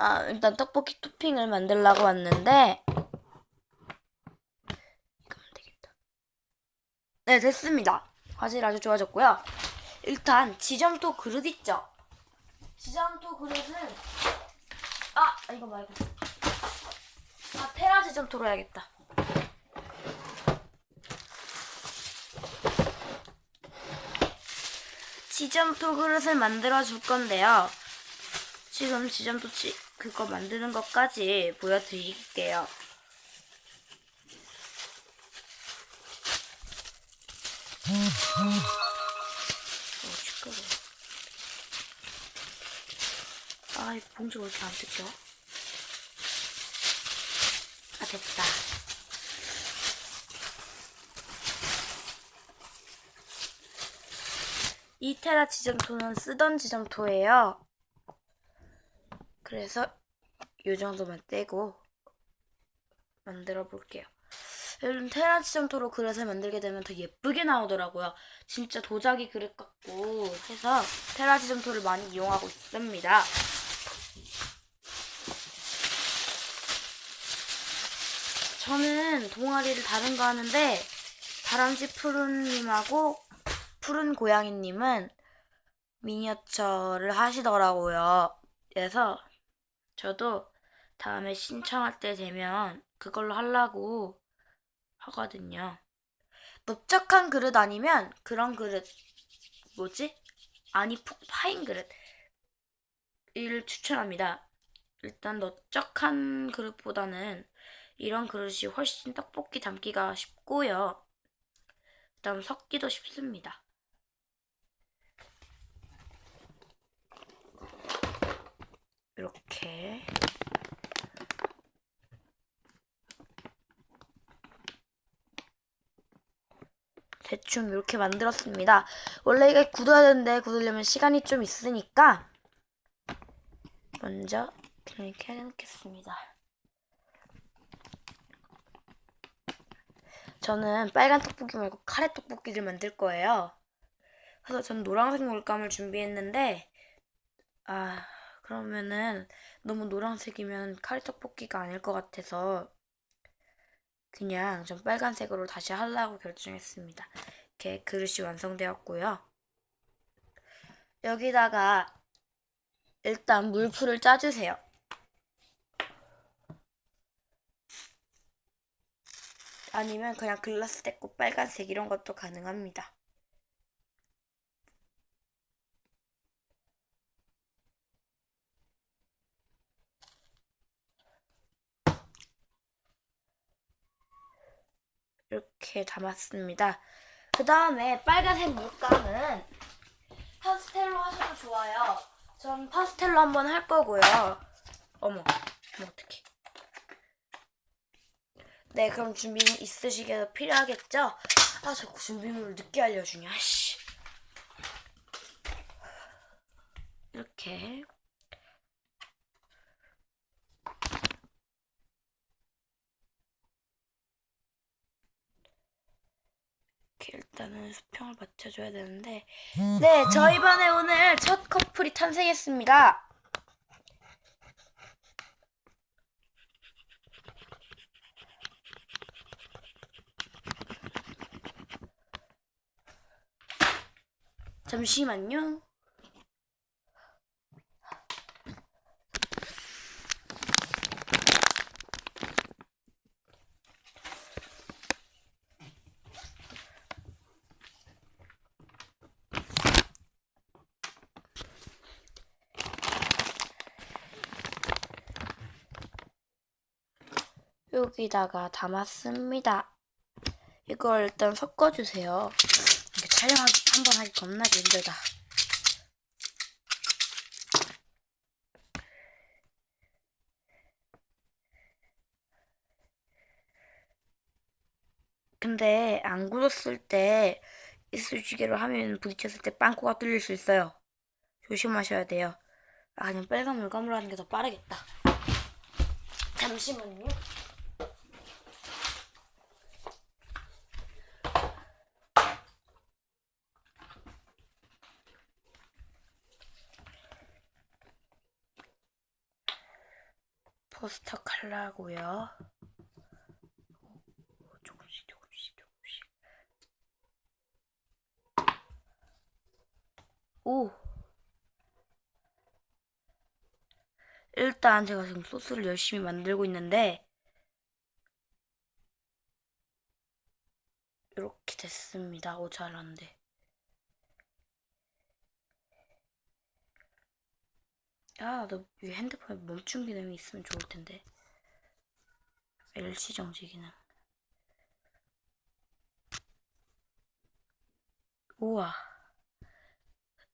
아, 일단 떡볶이 토핑을 만들려고 왔는데 이거면 되겠다. 네, 됐습니다. 화질 아주 좋아졌고요. 일단 지점토 그릇 있죠? 지점토 그릇은 아, 이거 말고 아, 테라 지점토로 해야겠다. 지점토 그릇을 만들어 줄 건데요. 지금 지점토 치, 그거 만드는 것까지 보여드릴게요. 어, 시끄러워. 아, 이 봉지 왜 이렇게 안 뜯겨? 아, 됐다. 이 테라 지점토는 쓰던 지점토예요. 그래서 이 정도만 떼고 만들어 볼게요. 요즘 테라 지점토로 그릇을 만들게 되면 더 예쁘게 나오더라고요. 진짜 도자기 그릇 같고 해서 테라 지점토를 많이 이용하고 있습니다. 저는 동아리를 다른 거 하는데 다람쥐 푸른님하고 푸른 고양이님은 미니어처를 하시더라고요. 그래서 저도 다음에 신청할 때 되면 그걸로 하려고 하거든요. 넓적한 그릇 아니면 그런 그릇 뭐지? 아니 푹 파인 그릇 을 추천합니다. 일단 넓적한 그릇보다는 이런 그릇이 훨씬 떡볶이 담기가 쉽고요. 그다음 섞기도 쉽습니다. 이렇게 대충 이렇게 만들었습니다. 원래 이게 굳어야 되는데 굳으려면 시간이 좀 있으니까 먼저 이렇게 해놓겠습니다. 저는 빨간 떡볶이 말고 카레 떡볶이를 만들 거예요. 그래서 전 노란색 물감을 준비했는데 아 그러면은 너무 노란색이면 카레 떡볶이가 아닐 것 같아서 그냥 전 빨간색으로 다시 하려고 결정했습니다. 이렇게 그릇이 완성되었고요. 여기다가 일단 물풀을 짜주세요. 아니면 그냥 글라스 데코 빨간색 이런 것도 가능합니다. 이렇게 담았습니다. 그 다음에 빨간색 물감은 파스텔로 하셔도 좋아요. 전 파스텔로 한번 할 거고요. 어머, 어머 어떡해. 네, 그럼 준비는 있으시게 필요하겠죠? 아, 자꾸 준비물을 늦게 알려주냐, 씨. 이렇게. 일단은 수평을 맞춰줘야 되는데. 네, 저희 반에 오늘 첫 커플이 탄생했습니다. 잠시만요. 여기다가 담았습니다. 이걸 일단 섞어주세요. 촬영하기 한 번 하기 겁나게 힘들다. 근데 안 굳었을 때 이쑤시개로 하면 부딪혔을 때 빵꾸가 뚫릴 수 있어요. 조심하셔야 돼요. 아, 그냥 빨간 물감으로 하는 게 더 빠르겠다. 잠시만요. 포스터 칼라고요. 오, 조금씩 조금씩 조금씩. 오. 일단 제가 지금 소스를 열심히 만들고 있는데 이렇게 됐습니다. 오 잘하는데. 아, 나도 이 핸드폰에 멈춤 기능이 있으면 좋을 텐데. LC 정지 기능. 우와.